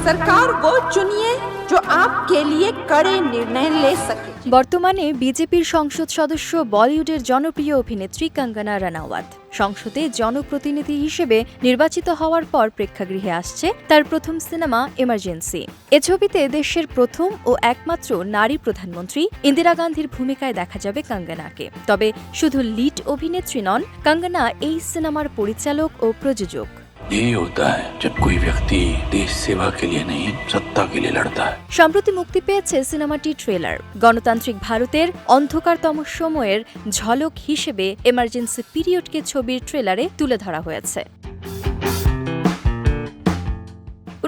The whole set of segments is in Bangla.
सरकार वो चुनिए जो आपके लिए कड़े निर्णय ले सके বর্তমানে বিজেপির সংসদ সদস্য বলিউডের জনপ্রিয় অভিনেত্রী কঙ্গনা রানাওয়াত সংসদে জনপ্রতিনিধি হিসেবে নির্বাচিত হওয়ার পর প্রেক্ষাগৃহে আসছে তার প্রথম সিনেমা এমার্জেন্সি এ ছবিতে দেশের প্রথম ও একমাত্র নারী প্রধানমন্ত্রী ইন্দিরা গান্ধীর ভূমিকায় দেখা যাবে কঙ্গনাকে তবে শুধু লিড অভিনেত্রী নন কঙ্গনা এই সিনেমার পরিচালক ও প্রযোজক यही होता है जब कोई व्यक्ति देश सेवा के लिए नहीं सत्ता के लिए लड़ता है সম্প্রতি মুক্তি পেয়েছে সিনেমাটি ট্রেলার গণতান্ত্রিক ভারতের অন্ধকারতম সময়ের ঝলক হিসেবে এমার্জেন্সি পিরিয়ডকে ছবির ট্রেলারে তুলে ধরা হয়েছে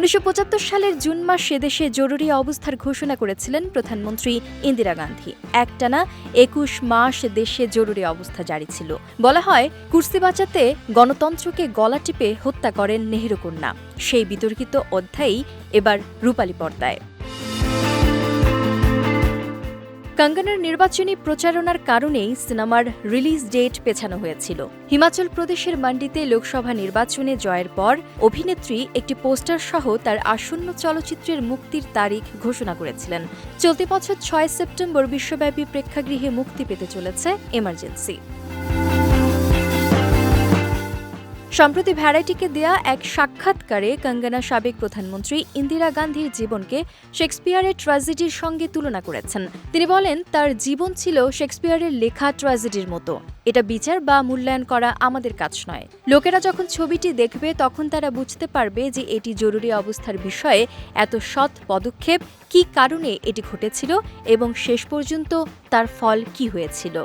উনিশশো পঁচাত্তর সালের জুন মাস দেশে জরুরি অবস্থার ঘোষণা করেছিলেন প্রধানমন্ত্রী ইন্দিরা গান্ধী। একটানা একুশ মাস দেশে জরুরি অবস্থা জারি ছিল। বলা হয়, কুর্সি বাঁচাতে গণতন্ত্রকে গলা টিপে হত্যা করেন নেহেরু কন্যা। সেই বিতর্কিত অধ্যায়ই এবার রূপালী পর্দায়। কঙ্গনার নির্বাচনী প্রচারণার কারণেই সিনেমার রিলিজ ডেট পেছানো হয়েছিল। হিমাচল প্রদেশের মান্ডিতে লোকসভা নির্বাচনে জয়ের পর অভিনেত্রী একটি পোস্টার সহ তার আসন্ন চলচ্চিত্রের মুক্তির তারিখ ঘোষণা করেছিলেন। চলতি বছর ছয় সেপ্টেম্বর বিশ্বব্যাপী প্রেক্ষাগৃহে মুক্তি পেতে চলেছে এমার্জেন্সি। সম্প্রতি ভ্যারাইটিকে দেয়া এক সাক্ষাৎকারে কঙ্গনা সাবেক প্রধানমন্ত্রী ইন্দিরা গান্ধীর জীবনকে শেক্সপিয়ারের ট্র্যাজেডির সঙ্গে তুলনা করেছেন। তিনি বলেন, তার জীবন ছিল শেক্সপিয়ারের লেখা ট্র্যাজেডির মতো। এটা বিচার বা মূল্যায়ন করা আমাদের কাজ নয়। লোকেরা যখন ছবিটি দেখবে, তখন তারা বুঝতে পারবে যে এটি জরুরি অবস্থার বিষয়ে এত সৎ পদক্ষেপ কী কারণে এটি ঘটেছিল এবং শেষ পর্যন্ত তার ফল কী হয়েছিল।